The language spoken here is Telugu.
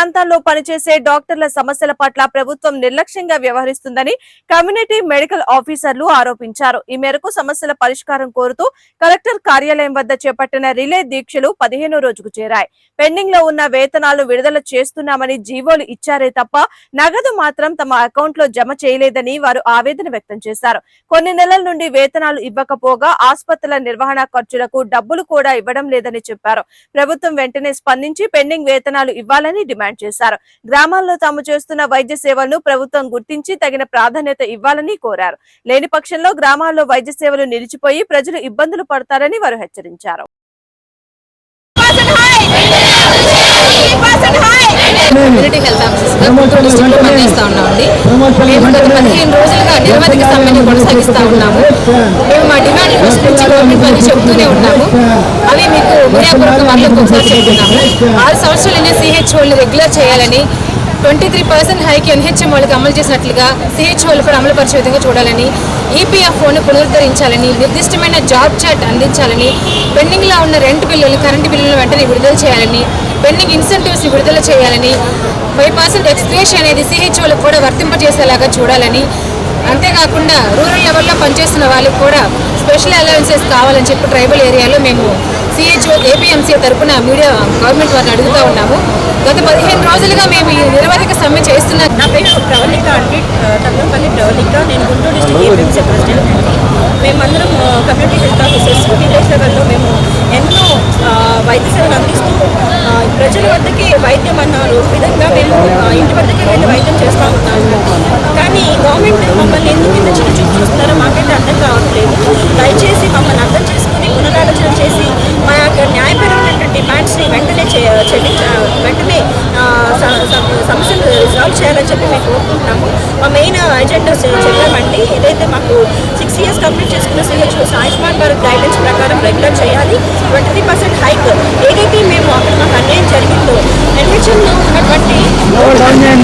ప్రాంతాల్లో పనిచేసే డాక్టర్ల సమస్యల పట్ల ప్రభుత్వం నిర్లక్ష్యంగా వ్యవహరిస్తుందని కమ్యూనిటీ మెడికల్ ఆఫీసర్లు ఆరోపించారు. ఈ మేరకు సమస్యల పరిష్కారం కోరుతూ కలెక్టర్ కార్యాలయం వద్ద చేపట్టిన రిలే దీక్షలు పదిహేనో రోజుకు చేరాయి. పెండింగ్లో ఉన్న వేతనాలు విడుదల చేస్తున్నామని జీవోలు ఇచ్చారే తప్ప నగదు మాత్రం తమ అకౌంట్లో జమ చేయలేదని వారు ఆవేదన వ్యక్తం చేశారు. కొన్ని నెలల నుండి వేతనాలు ఇవ్వకపోగా ఆసుపత్రుల నిర్వహణ ఖర్చులకు డబ్బులు కూడా ఇవ్వడం లేదని చెప్పారు. ప్రభుత్వం వెంటనే స్పందించి పెండింగ్ వేతనాలు ఇవ్వాలని డిమాండ్ చేశారు. గ్రామాల్లో తాము చేస్తున్న వైద్య సేవలను ప్రభుత్వం గుర్తించి తగిన ప్రాధాన్యత ఇవ్వాలని కోరారు. లేని పక్షంలో గ్రామాల్లో వైద్య సేవలు నిలిచిపోయి ప్రజలు ఇబ్బందులు పడతారని వారు హెచ్చరించారు. కమ్యూనిటీ హెల్త్ పనిచేస్తూ ఉన్నామండి. మేము పదిహేను రోజులుగా నిరవధిక సమ్మెని కొనసాగిస్తూ ఉన్నాము. మేము మా డిమాండ్ నుంచి గవర్నమెంట్ పని చెబుతూనే ఉన్నాము. అవి మీకు మీడియాపూర్వక వాళ్ళకి ఒకసారి చెప్తున్నాము. ఆరు సంవత్సరాలైనా సిహెచ్ఓల్ని రెగ్యులర్ చేయాలని twenty three percent hike NHM వాళ్ళకి అమలు చేసినట్లుగా సిహెచ్ఓలు కూడా అమలు పరిచే విధంగా చూడాలని ఈపీఎఫ్ఓను పునరుద్ధరించాలని నిర్దిష్టమైన జాబ్ చాట్ అందించాలని పెండింగ్లో ఉన్న రెంట్ బిల్లులు కరెంటు బిల్లులు వెంటనే విడుదల చేయాలని పెండింగ్ ఇన్సెంటివ్స్ విడుదల చేయాలని ఫైవ్ పర్సెంట్ ఎక్స్గ్రేషన్ అనేది సిహెచ్ఓలకు కూడా వర్తింపజేసేలాగా చూడాలని అంతేకాకుండా రూరల్ లెవెల్లో పనిచేస్తున్న వాళ్ళకి కూడా స్పెషల్ అలవెన్సెస్ కావాలని చెప్పి ట్రైబల్ ఏరియాలో మేము సిహెచ్ఓ ఏపీఎంసీ తరపున మీడియా గవర్నమెంట్ వారిని అడుగుతూ ఉన్నాము. గత పదిహేను రోజులుగా మేము ఈ నిరవధిక సమ్మె చేస్తున్నాం నా పేరు ప్రవళిక అండి. తల్లంపల్లి ప్రవళిక. నేను గుంటూరు డిస్టిక్ ఏపీఎంసీ ప్రెసిడెంట్ అండి మేమందరం కమ్యూనిటీ హెల్త్ ఆఫీసర్స్ విలేజ్ లెవెల్లో మేము ఎన్నో వైద్య సేవలు అందిస్తూ ప్రజల వద్దకి వైద్యం అన్న విధంగా మేము ఇంటి వద్దకి వెళ్ళి వైద్యం చేస్తూ ఉన్నాము. కానీ గవర్నమెంట్ మమ్మల్ని ఎందుకు ఇంత చిన్న చూపు చూస్తున్నారో మాకైతే అర్థం కావట్లేదు. దయచేసి మమ్మల్ని అర్థం చేసుకుని పునరాలోచన చేసి మా యొక్క న్యాయపరమైనటువంటి డిమాండ్స్ని వెంటనే చే- చెల్లించ వెంటనే సమస్యలు రిజాల్వ్ చేయాలని చెప్పి మేము కోరుకుంటున్నాము. మా మెయిన్ ఎజెండాస్ చెప్పామండి ఏదైతే మాకు సిక్స్ ఇయర్స్ కంప్లీట్ చేసుకున్న సిహెచ్ ఆయుష్మాన్ భారత్ గైడెన్స్ ప్రకారం రెగ్యులర్ చేయాలి. బట్